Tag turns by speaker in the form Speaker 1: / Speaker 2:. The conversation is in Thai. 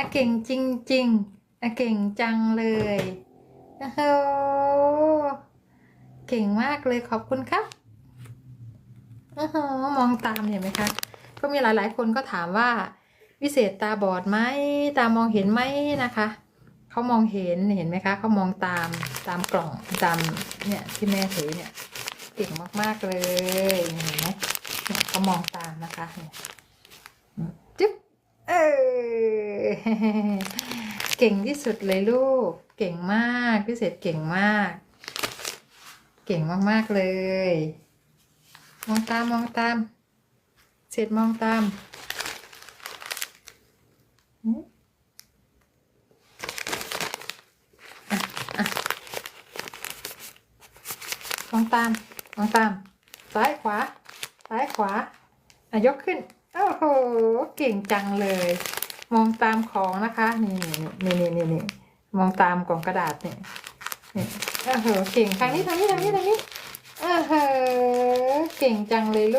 Speaker 1: อะเก่งจริงๆอะเก่งจังเลยโอ้โหเก่งมากเลยขอบคุณครับโอ้โหมองตามเห็นไหมคะ ก็มีหลายๆ คนก็ถามว่า วิเศษตาบอดไหมตามองเห็นไหมนะคะเขามองเห็นเห็นไหมคะเขามองตามตามกล่องตามเนี่ยที่แม่ถือเนี่ยเก่งมากๆเลยเห็นไหมเนี่ยเขามองตามนะคะเนี่ยจึ๊บเออ เก่งที่สุดเลยลูก เก่งมากพิเศษเก่งมาก เก่งมากๆเลย มองตามมองตามเสร็จมองตามมอะมองตามมองตาม ซ้ายขวา ซ้ายขวาอะยกขึ้น โอ้โห เก่งจังเลย มองตามของนะคะนี่นี่นี่นี่นี่มองตามกล่องกระดาษเนี่ยนี่เออเก่งทางนี้ทางนี้ทางนี้ทางนี้เอ้โหเก่งจังเลยลูก